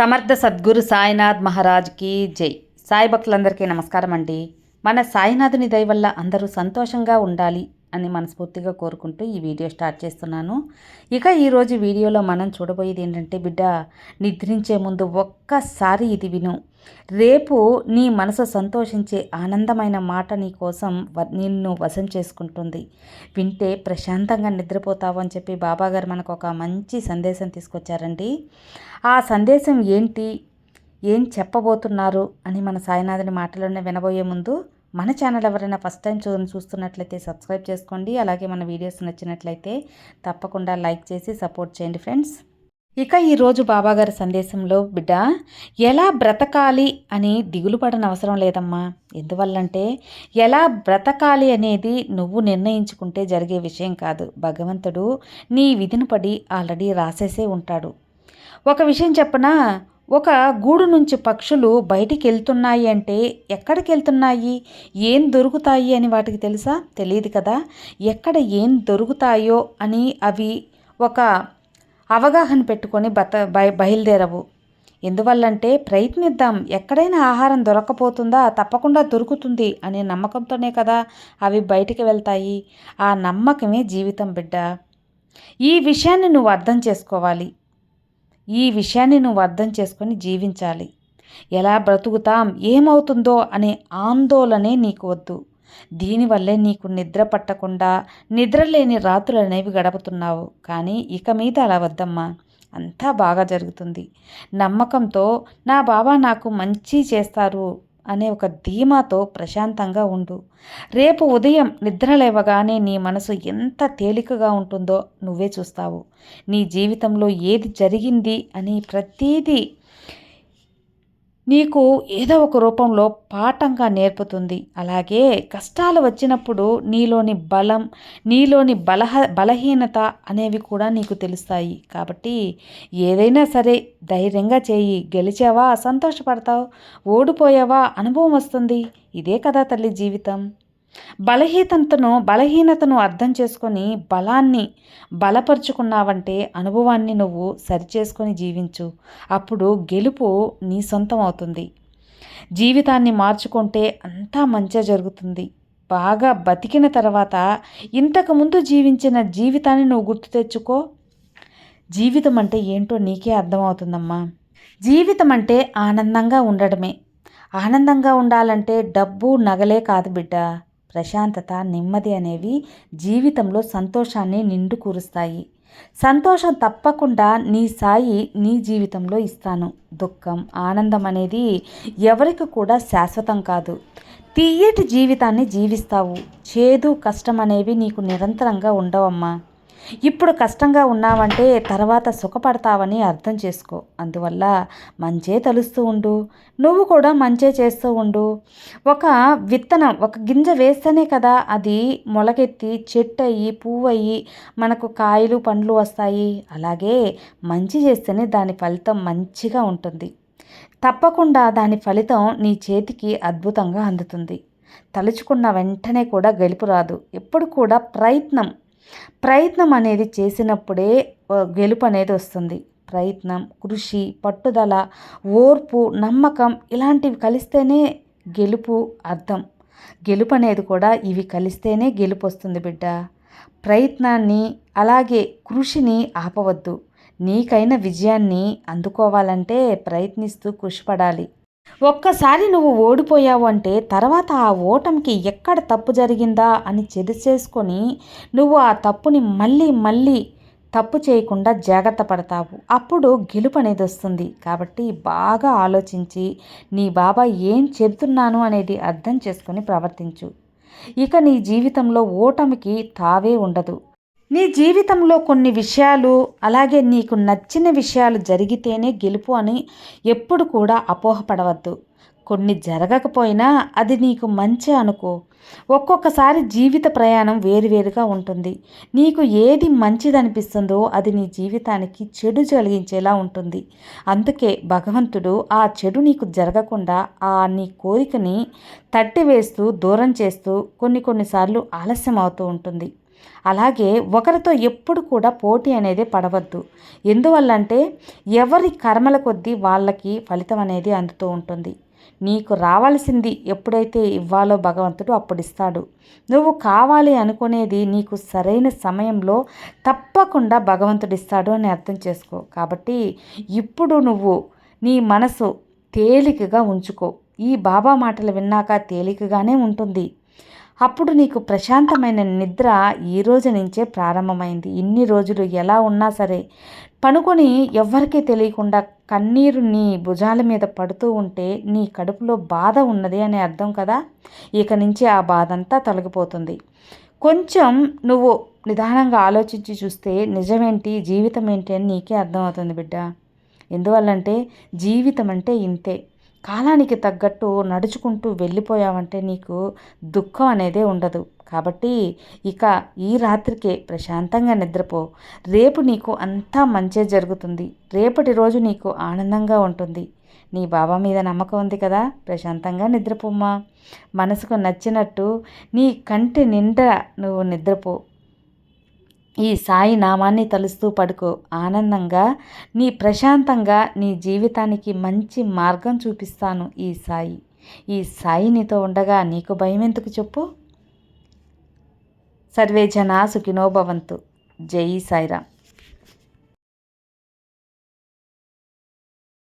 సమర్థ సద్గురు సాయినాథ్ మహారాజ్కి జై. సాయి భక్తులందరికీ నమస్కారం అండి మన సాయినాథుని దయ వల్ల అందరూ సంతోషంగా ఉండాలి. అని మనస్ఫూర్తిగా కోరుకుంటూ ఈ వీడియో స్టార్ట్ చేస్తున్నాను. ఇక ఈరోజు వీడియోలో మనం చూడబోయేది ఏంటంటే బిడ్డ నిద్రించే ముందు ఒక్కసారి ఇది విను. రేపు నీ మనసు సంతోషించే ఆనందమైన మాట నీ కోసం నిన్ను వశం చేసుకుంటుంది. వింటే ప్రశాంతంగా నిద్రపోతావు అని చెప్పి బాబాగారు మనకు ఒక మంచి సందేశం తీసుకొచ్చారండి. ఆ సందేశం ఏంటి? ఏం చెప్పబోతున్నారు? అని మన సాయినాథుని మాటలోనే వినబోయే ముందు మన ఛానల్ ఎవరైనా ఫస్ట్ టైం చూ చూస్తున్నట్లయితే సబ్స్క్రైబ్ చేసుకోండి. అలాగే మన వీడియోస్ నచ్చినట్లయితే తప్పకుండా లైక్ చేసి సపోర్ట్ చేయండి ఫ్రెండ్స్. ఇక ఈరోజు బాబాగారి సందేశంలో బిడ్డ ఎలా బ్రతకాలి అని దిగులు పడని అవసరం లేదమ్మా. ఎందువల్లంటే ఎలా బ్రతకాలి అనేది నువ్వు నిర్ణయించుకుంటే జరిగే విషయం కాదు. భగవంతుడు నీ విధిని పడి ఆల్రెడీ రాసేసే ఉంటాడు. ఒక విషయం చెప్పనా? ఒక గూడు నుంచి పక్షులు బయటికి వెళ్తున్నాయి అంటే ఎక్కడికి వెళ్తున్నాయి? ఏం దొరుకుతాయి అని వాటికి తెలుసా? తెలియదు కదా. ఎక్కడ ఏం దొరుకుతాయో అని అవి ఒక అవగాహన పెట్టుకొని బత బయ బయలుదేరవు. ఎందువల్లంటే ప్రయత్నిద్దాం. ఎక్కడైనా ఆహారం దొరకపోతుందా? తప్పకుండా దొరుకుతుంది అనే నమ్మకంతోనే కదా అవి బయటికి వెళ్తాయి. ఆ నమ్మకమే జీవితం బిడ్డ. ఈ విషయాన్ని నువ్వు అర్థం చేసుకోవాలి. ఈ విషయాన్ని నువ్వు అర్థం చేసుకొని జీవించాలి. ఎలా బ్రతుకుతాం? ఏమవుతుందో అనే ఆందోళనే నీకు వద్దు. దీనివల్లే నీకు నిద్ర పట్టకుండా నిద్రలేని రాత్రులు అనేవి గడుపుతున్నావు. కానీ ఇక మీద అలా వద్దమ్మా. అంతా బాగా జరుగుతుంది. నమ్మకంతో నా బాబా నాకు మంచి చేస్తారు. అనే ఒక ధీమాతో ప్రశాంతంగా ఉండు. రేపు ఉదయం నిద్ర లేవగానే నీ మనసు ఎంత తేలికగా ఉంటుందో నువ్వే చూస్తావు. నీ జీవితంలో ఏది జరిగింది అని ప్రతీదీ నీకు ఏదో ఒక రూపంలో పాఠంగా నేర్పుతుంది. అలాగే కష్టాలు వచ్చినప్పుడు నీలోని బలం నీలోని బలహ బలహీనత అనేవి కూడా నీకు తెలుస్తాయి. కాబట్టి ఏదైనా సరే ధైర్యంగా చేయి. గెలిచావా? సంతోషపడతావు? ఓడిపోయావా? అనుభవం వస్తుంది. ఇదే కదా తల్లి జీవితం. బలహీనతను బలహీనతను అర్థం చేసుకొని బలాన్ని బలపరుచుకున్నావంటే అనుభవాన్ని నువ్వు సరిచేసుకొని జీవించు. అప్పుడు గెలుపు నీ సొంతం అవుతుంది. జీవితాన్ని మార్చుకుంటే అంతా మంచిగా జరుగుతుంది. బాగా బతికిన తర్వాత ఇంతకుముందు జీవించిన జీవితాన్ని నువ్వు గుర్తు తెచ్చుకో. జీవితం అంటే ఏంటో నీకే అర్థమవుతుందమ్మా. జీవితం అంటే ఆనందంగా ఉండడమే. ఆనందంగా ఉండాలంటే డబ్బు నగలే కాదు బిడ్డ. ప్రశాంతత నెమ్మది అనేవి జీవితంలో సంతోషాన్ని నిండు కూరుస్తాయి. సంతోషం తప్పకుండా నీ సాయి నీ జీవితంలో ఇస్తాను. దుఃఖం ఆనందం అనేది ఎవరికి కూడా శాశ్వతం కాదు. తీయటి జీవితాన్ని జీవిస్తావు. చేదు కష్టం అనేవి నీకు నిరంతరంగా ఉండవమ్మా. ఇప్పుడు కష్టంగా ఉన్నావంటే తర్వాత సుఖపడతావని అర్థం చేసుకో. అందువల్ల మంచే తలుస్తూ ఉండు. నువ్వు కూడా మంచే చేస్తూ ఉండు. ఒక విత్తనం ఒక గింజ వేస్తేనే కదా అది మొలకెత్తి చెట్టు అయ్యి పువ్వు అయ్యి మనకు కాయలు పండ్లు వస్తాయి. అలాగే మంచి చేస్తేనే దాని ఫలితం మంచిగా ఉంటుంది. తప్పకుండా దాని ఫలితం నీ చేతికి అద్భుతంగా అందుతుంది. తలుచుకున్న వెంటనే కూడా గెలుపు రాదు. ఎప్పుడు కూడా ప్రయత్నం. ప్రయత్నం అనేది చేసినప్పుడే గెలుపు అనేది వస్తుంది. ప్రయత్నం కృషి పట్టుదల ఓర్పు నమ్మకం ఇలాంటివి కలిస్తేనే గెలుపు అర్థం. గెలుపు అనేది కూడా ఇవి కలిస్తేనే గెలుపు వస్తుంది బిడ్డ. ప్రయత్నాన్ని అలాగే కృషిని ఆపవద్దు. నీకైన విజయాన్ని అందుకోవాలంటే ప్రయత్నిస్తూ కృషి పడాలి. ఒక్కసారి నువ్వు ఓడిపోయావు అంటే తర్వాత ఆ ఓటమికి ఎక్కడ తప్పు జరిగిందా అని చేసుకొని నువ్వు ఆ తప్పుని మళ్ళీ మళ్ళీ తప్పు చేయకుండా జాగ్రత్త పడతావు. అప్పుడు గెలుపు అనేది వస్తుంది. కాబట్టి బాగా ఆలోచించి నీ బాబా ఏం చెబుతున్నాను అనేది అర్థం చేసుకొని ప్రవర్తించు. ఇక నీ జీవితంలో ఓటమికి తావే ఉండదు. నీ జీవితంలో కొన్ని విషయాలు అలాగే నీకు నచ్చిన విషయాలు జరిగితేనే గెలుపు అని ఎప్పుడు కూడా అపోహపడవద్దు. కొన్ని జరగకపోయినా అది నీకు మంచి అనుకో. ఒక్కొక్కసారి జీవిత ప్రయాణం వేరువేరుగా ఉంటుంది. నీకు ఏది మంచిదనిపిస్తుందో అది నీ జీవితానికి చెడు కలిగించేలా ఉంటుంది. అందుకే భగవంతుడు ఆ చెడు నీకు జరగకుండా ఆ నీ కోరికని తట్టివేస్తూ దూరం చేస్తూ కొన్ని కొన్నిసార్లు ఆలస్యం అవుతూ ఉంటుంది. అలాగే ఒకరితో ఎప్పుడు కూడా పోటీ అనేది పడవద్దు. ఎందువల్లంటే ఎవరి కర్మల కొద్దీ వాళ్ళకి ఫలితం అనేది అందుతూ ఉంటుంది. నీకు రావాల్సింది ఎప్పుడైతే ఇవ్వాలో భగవంతుడు అప్పుడు ఇస్తాడు. నువ్వు కావాలి అనుకునేది నీకు సరైన సమయంలో తప్పకుండా భగవంతుడు ఇస్తాడు అని అర్థం చేసుకో. కాబట్టి ఇప్పుడు నువ్వు నీ మనసు తేలికగా ఉంచుకో. ఈ బాబా మాటలు విన్నాక తేలికగానే ఉంటుంది. అప్పుడు నీకు ప్రశాంతమైన నిద్ర ఈ రోజు నుంచే ప్రారంభమైంది. ఇన్ని రోజులు ఎలా ఉన్నా సరే పనుకొని ఎవ్వరికీ తెలియకుండా కన్నీరు నీ భుజాల మీద పడుతూ ఉంటే నీ కడుపులో బాధ ఉన్నది అని అర్థం కదా? ఇక నుంచి ఆ బాధ అంతా తొలగిపోతుంది. కొంచెం నువ్వు నిదానంగా ఆలోచించి చూస్తే నిజమేంటి జీవితం ఏంటి అని నీకే అర్థమవుతుంది బిడ్డ. ఎందువల్లంటే జీవితం అంటే ఇంతే. కాలానికి తగ్గట్టు నడుచుకుంటూ వెళ్ళిపోయావంటే నీకు దుఃఖం అనేదే ఉండదు. కాబట్టి ఇక ఈ రాత్రికే ప్రశాంతంగా నిద్రపో. రేపు నీకు అంతా మంచే జరుగుతుంది. రేపటి రోజు నీకు ఆనందంగా ఉంటుంది. నీ బాబా మీద నమ్మకం ఉంది కదా? ప్రశాంతంగా నిద్రపోమ్మా. మనసుకు నచ్చినట్టు నీ కంటి నిండా నువ్వు నిద్రపో. ఈ సాయి నామాన్ని తలుస్తూ పడుకో. ఆనందంగా నీ ప్రశాంతంగా నీ జీవితానికి మంచి మార్గం చూపిస్తాను ఈ సాయి. ఈ సాయి నీతో ఉండగా నీకు భయం ఎందుకు చెప్పు? సర్వే జనా సుఖినోభవంతు జై సాయిరామ్.